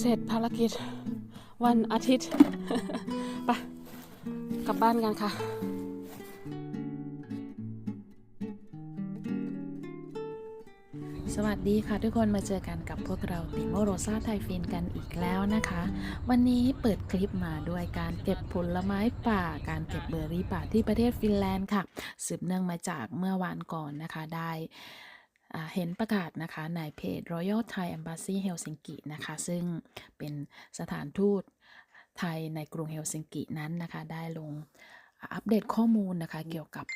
เสร็จภารกิจวันอาทิตย์ไปกลับบ้านกันค่ะสวัสดีค่ะทุกคนมาเจอกันกับพวกเราติโมโรซาไทยฟินกันอีกแล้วนะคะ วันนี้เปิดคลิปมาด้วยการเก็บผลไม้ป่า การเก็บเบอร์รี่ป่าที่ประเทศฟินแลนด์ค่ะ สืบเนื่องมาจากเมื่อวานก่อนนะคะได้ เห็นประกาศนะคะในเพจ Royal Thai Embassy Helsinki นะคะ ซึ่งเป็นสถานทูตไทยในกรุงเฮลซิงกินั้นนะคะ ได้ลงอัปเดตข้อมูลนะคะเกี่ยวกับ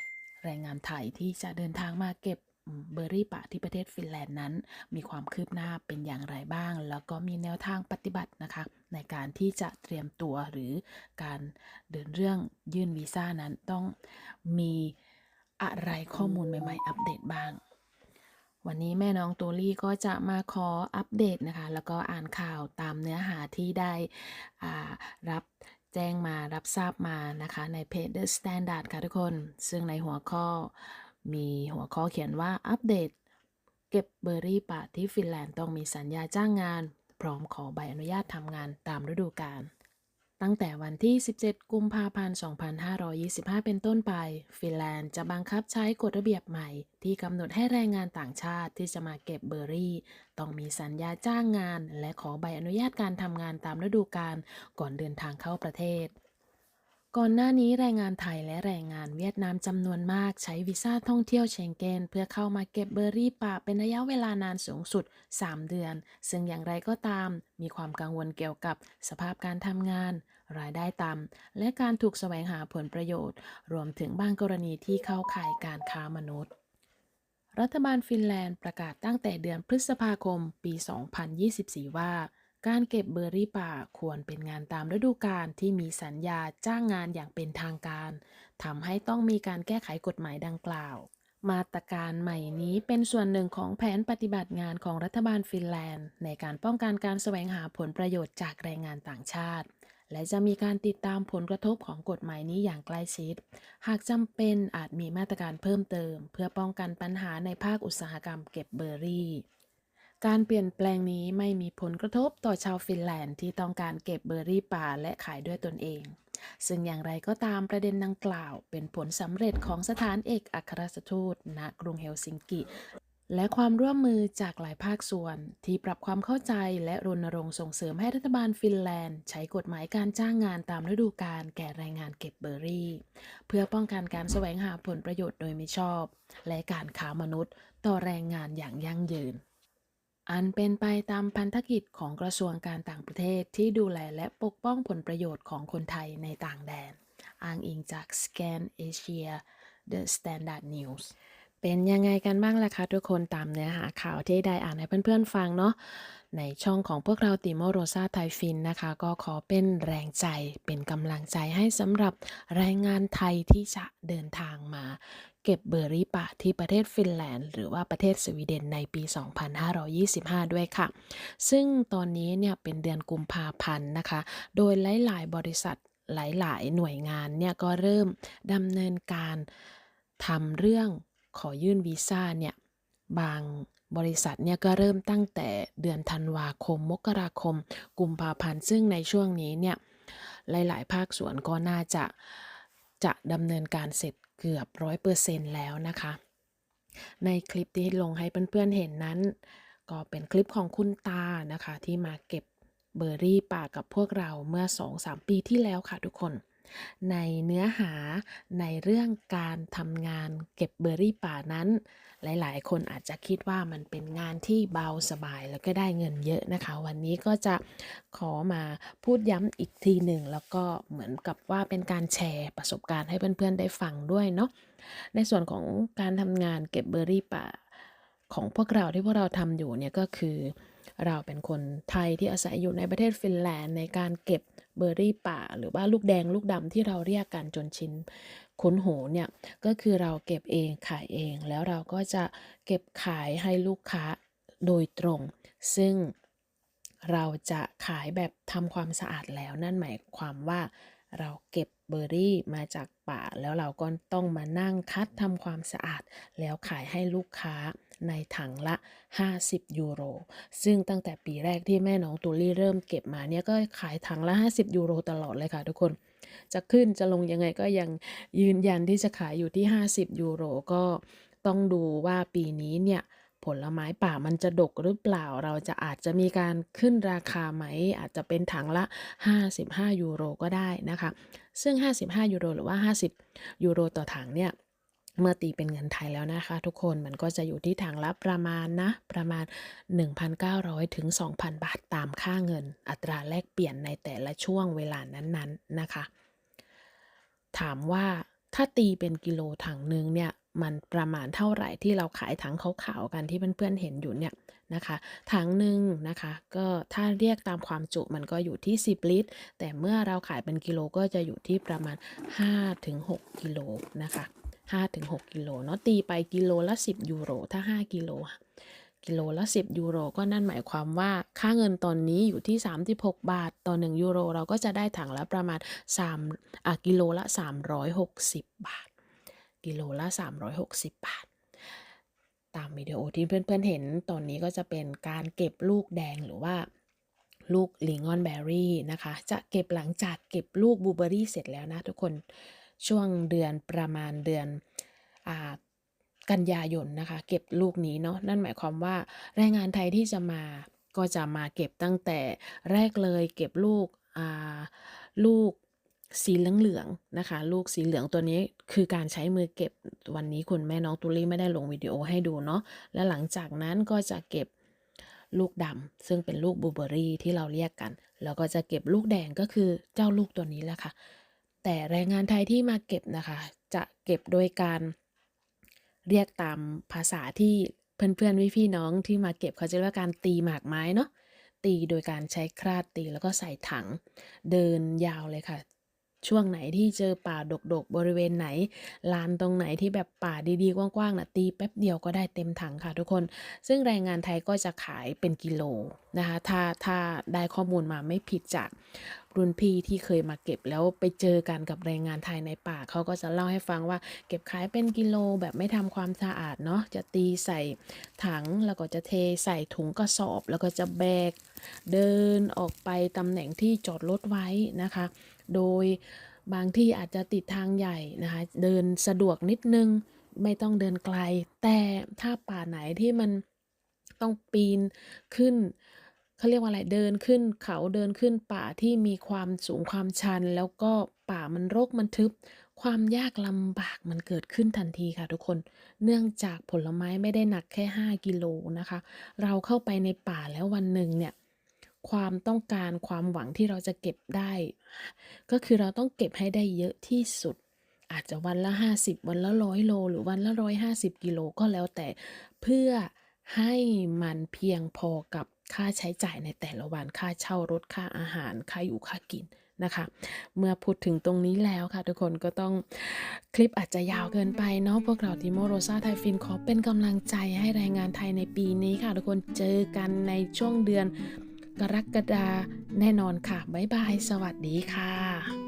แรงงานไทยที่จะเดินทางมาเก็บเบอร์รี่ป่าที่ประเทศฟินแลนด์นั้น มีความคืบหน้าเป็นอย่างไรบ้าง แล้วก็มีแนวทางปฏิบัตินะคะ ในการที่จะเตรียมตัวหรือการเดินเรื่องยื่นวีซ่านั้นต้องมีอะไรข้อมูลใหม่ ๆ อัปเดตบ้าง วันนี้แม่น้องตูลี่ก็จะมาขออัปเดตนะคะ แล้วก็อ่านข่าวตามเนื้อหาที่ได้รับแจ้งมารับทราบมานะคะ ในเพจ The Standard ค่ะทุกคน ซึ่งในหัวข้อมีหัวข้อเขียนว่าอัปเดต เก็บเบอร์รี่ป่าที่ฟินแลนด์ต้องมีสัญญาจ้างงาน พร้อมขอใบอนุญาตทำงานตามฤดูกาล ตั้งแต่วันที่ 17 กุมภาพันธ์ 2525 เป็นต้นไป ฟินแลนด์จะบังคับใช้กฎระเบียบใหม่ ที่กำหนดให้แรงงานต่างชาติที่จะมาเก็บเบอร์รี่ ต้องมีสัญญาจ้างงาน และขอใบอนุญาตการทำงานตามฤดูกาลก่อนเดินทางเข้าประเทศ ก่อนหน้านี้แรงงานไทยและแรงงานเวียดนามจำนวนมากใช้วีซ่าท่องเที่ยวเชงเกนเพื่อเข้ามาเก็บเบอร์รี่ป่าเป็นระยะเวลานานสูงสุด 3 เดือน ซึ่งอย่างไรก็ตาม มีความกังวลเกี่ยวกับสภาพการทำงาน รายได้ต่ำและการถูกแสวงหาผลประโยชน์ รวมถึงบางกรณีที่เข้าข่ายการค้ามนุษย์รัฐบาลฟินแลนด์ประกาศตั้งแต่เดือนพฤษภาคมปี 2024 ว่า การเก็บเบอร์รี่ป่าควรเป็นงานตามฤดูกาลที่มีสัญญาจ้างงานอย่างเป็นทางการทำให้ต้องมีการแก้ไขกฎหมายดังกล่าว มาตรการใหม่นี้เป็นส่วนหนึ่งของแผนปฏิบัติงานของรัฐบาลฟินแลนด์ ในการป้องกันการแสวงหาผลประโยชน์จากแรงงานต่างชาติ และจะมีการติดตามผลกระทบของกฎหมายนี้อย่างใกล้ชิด หากจำเป็นอาจมีมาตรการเพิ่มเติม เพื่อป้องกันปัญหาในภาคอุตสาหกรรมเก็บเบอร์รี่ การเปลี่ยนแปลงนี้ไม่มีผลกระทบต่อชาวฟินแลนด์ที่ต้องการเก็บเบอร์รี่ป่าและขายด้วยตนเอง ซึ่งอย่างไรก็ตามประเด็นดังกล่าว เป็นผลสำเร็จของสถานเอกอัครราชทูตณกรุงเฮลซิงกิ และความร่วมมือจากหลายภาคส่วน ที่ปรับความเข้าใจและรณรงค์ส่งเสริมให้รัฐบาลฟินแลนด์ ใช้กฎหมายการจ้างงานตามฤดูกาลแก่แรงงานเก็บเบอร์รี่ เพื่อป้องกันการแสวงหาผลประโยชน์โดยมิชอบ และการค้ามนุษย์ ต่อแรงงานอย่างยั่งยืน อันเป็นไปตามพันธกิจของกระทรวงการต่างประเทศที่ดูแลและปกป้องผลประโยชน์ของคนไทยในต่างแดน อ้างอิงจาก Scan Asia The Standard News เป็นยังไงกันบ้างล่ะคะทุกคนตามเนื้อหาข่าวที่ได้อ่านให้เพื่อนๆฟังเนาะในช่องของพวกเราติโมโรซาไทยฟินนะคะ ก็ขอเป็นแรงใจเป็นกำลังใจให้สำหรับแรงงานไทยที่จะเดินทางมา เก็บเบอร์รี่ป่าที่ประเทศฟินแลนด์ หรือว่าประเทศสวีเดนในปี 2525 ด้วยค่ะ ซึ่งตอนนี้เนี่ยเป็นเดือนกุมภาพันธ์นะคะ โดยหลายๆ บริษัทหลายๆ หน่วยงานเนี่ยก็เริ่มดำเนินการทำเรื่อง ขอยื่นวีซ่าเนี่ยบางบริษัทเนี่ยก็เริ่มตั้งแต่เดือนธันวาคม มกราคม กุมภาพันธ์ ซึ่งในช่วงนี้เนี่ยหลายๆ ภาคส่วนก็น่าจะจะดำเนินการเสร็จเกือบร้อยเปอร์เซ็นต์แล้วนะคะ ในคลิปที่ลงให้เพื่อนๆเห็นนั้น ก็เป็นคลิปของคุณตานะคะที่มาเก็บเบอร์รี่ป่ากับพวกเราเมื่อ 2-3 ปีที่แล้วค่ะทุกคน ในเนื้อหาในเรื่องการทำงานเก็บเบอร์รี่ป่านั้น หลาย ๆ คนอาจจะคิดว่ามันเป็นงานที่เบาสบายแล้วก็ได้เงินเยอะนะคะ วันนี้ก็จะขอมาพูดย้ำอีกทีหนึ่ง แล้วก็เหมือนกับว่าเป็นการแชร์ประสบการณ์ให้เพื่อน ๆ ได้ฟังด้วยเนาะในส่วนของการทำงานเก็บเบอร์รี่ป่าของพวกเราที่พวกเราทำอยู่เนี่ยก็คือเราเป็นคนไทยที่อาศัยอยู่ในประเทศฟินแลนด์ในการเก็บ เบอร์รี่ป่า หรือว่าลูกแดงลูกดำที่เราเรียกกันจนชินคุ้นหูเนี่ยก็คือเราเก็บเองขายเอง แล้วเราก็จะเก็บขายให้ลูกค้าโดยตรง ซึ่งเราจะขายแบบทำความสะอาดแล้วนั่นหมายความว่า เราเก็บเบอร์รี่มาจากป่า แล้วเราก็ต้องมานั่งคัดทำความสะอาด แล้วขายให้ลูกค้าในถังละ 50 ยูโร ซึ่งตั้งแต่ปีแรกที่แม่น้องตูลี่เริ่มเก็บมาเนี่ยก็ขายถังละ 50 ยูโรตลอดเลยค่ะทุกคน จะขึ้นจะลงยังไงก็ยังยืนยันที่จะขายอยู่ที่ 50 ยูโรก็ต้องดูว่าปีนี้เนี่ย ผลไม้ป่ามันจะดกหรือเปล่า เราจะอาจจะมีการขึ้นราคาไหม อาจจะเป็นถังละ 55 ยูโรก็ได้นะคะ ซึ่ง 55 ยูโร หรือว่า 50 ยูโรต่อถังเนี่ยเมื่อตีเป็นเงินไทยแล้วนะคะ ทุกคนมันก็จะอยู่ที่ถังละประมาณนะ ประมาณ 1,900 ถึง 2,000 บาทตามค่าเงิน อัตราแลกเปลี่ยนในแต่ละช่วงเวลานั้นๆนะคะ ถามว่าถ้าตีเป็นกิโลถังหนึ่งเนี่ย มันประมาณเท่าไหร่ที่เราขายถังขาวๆกันที่เพื่อนๆเห็นอยู่เนี่ยนะคะถังหนึ่งนะคะก็ถ้าเรียกตามความจุมันก็อยู่ที่ 10 ลิตร แต่เมื่อเราขายเป็นกิโลก็จะอยู่ที่ประมาณ 5-6 กิโลนะคะ5-6 กิโลเนาะตีไปกิโลละ 10 ยูโร ถ้า 5 กิโลกิโลละ 10 ยูโร ก็นั่นหมายความว่าค่าเงินตอนนี้อยู่ที่ 36 บาท ต่อ 1 ยูโร เราก็จะได้ถังละประมาณ3อะกิโลละ 360 บาท กิโลละ 360 บาท ตามวิดีโอที่เพื่อนๆเห็นตอนนี้ก็จะเป็นการเก็บลูกแดงหรือว่าลูกลิงออนแบร์รี่นะคะ จะเก็บหลังจากเก็บลูกบูเบอรี่เสร็จแล้วนะทุกคนช่วงเดือนประมาณเดือนอกันยายนนะคะ เก็บลูกนี้เนาะนั่นหมายความว่าแรงงานไทยที่จะมาก็จะมาเก็บตั้งแต่แรกเลยเก็บลูกลูก สีเหลืองๆนะคะ ลูกสีเหลืองตัวนี้คือการใช้มือเก็บวันนี้คุณแม่น้องตุลี่ไม่ได้ลงวิดีโอให้ดูเนาะและหลังจากนั้นก็จะเก็บลูกดำซึ่งเป็นลูกบูเบอร์รี่ที่เราเรียกกัน แล้วก็จะเก็บลูกแดงก็คือเจ้าลูกตัวนี้แหละค่ะ แต่แรงงานไทยที่มาเก็บนะคะ จะเก็บโดยการเรียกตามภาษาที่เพื่อนๆพี่ๆน้องที่มาเก็บเขาจะเรียกว่าการตีหมากไม้เนาะตีโดยการใช้คราดตีแล้วก็ใส่ถัง เดินยาวเลยค่ะ ช่วงไหนที่เจอป่าดกๆ บริเวณไหน ลานตรงไหนที่แบบป่าดีๆ กว้างๆนะตีแป๊บเดียวก็ได้เต็มถังค่ะทุกคน ซึ่งแรงงานไทยก็จะขายเป็นกิโลนะคะ ถ้าถ้าได้ข้อมูลมาไม่ผิดจากรุ่นพี่ที่เคยมาเก็บแล้วไปเจอกันกับแรงงานไทยในป่าเขาก็จะเล่าให้ฟังว่า เก็บขายเป็นกิโลแบบไม่ทำความสะอาดเนาะจะตีใส่ถังแล้วก็จะเทใส่ถุงกระสอบ แล้วก็จะแบกเดินออกไปตำแหน่งที่จอดรถไว้นะคะ โดยบางที่อาจจะติดทางใหญ่นะคะเดินสะดวกนิดนึง ไม่ต้องเดินไกล แต่ถ้าป่าไหนที่มันต้องปีนขึ้นเขาเรียกว่าอะไรเดินขึ้น เขาเดินขึ้นป่าที่มีความสูงความชัน แล้วก็ป่ามันรกมันทึบ ความยากลำบากมันเกิดขึ้นทันทีค่ะทุกคน เนื่องจากผลไม้ไม่ได้หนักแค่ 5 กิโลนะคะ เราเข้าไปในป่าแล้ววันหนึ่งเนี่ย ความต้องการความหวังที่เราจะเก็บได้ ก็คือเราต้องเก็บให้ได้เยอะที่สุด อาจจะวันละ 50 วันละร้อยโล หรือวันละ150กิโลก็แล้วแต่เพื่อให้มันเพียงพอกับค่าใช้จ่ายในแต่ละวันค่าเช่ารถค่าอาหาร ค่าอยู่ค่ากินนะคะ เมื่อพูดถึงตรงนี้แล้วค่ะ ทุกคนก็ต้องคลิปอาจจะยาวเกินไปเนาะพวกเราทีโมโรซาไทยฟินขอเป็นกำลังใจให้แรงงานไทยในปีนี้ค่ะ ทุกคนเจอกันในช่วงเดือน กรกฎาแน่นอนค่ะ บ๊ายบาย สวัสดีค่ะ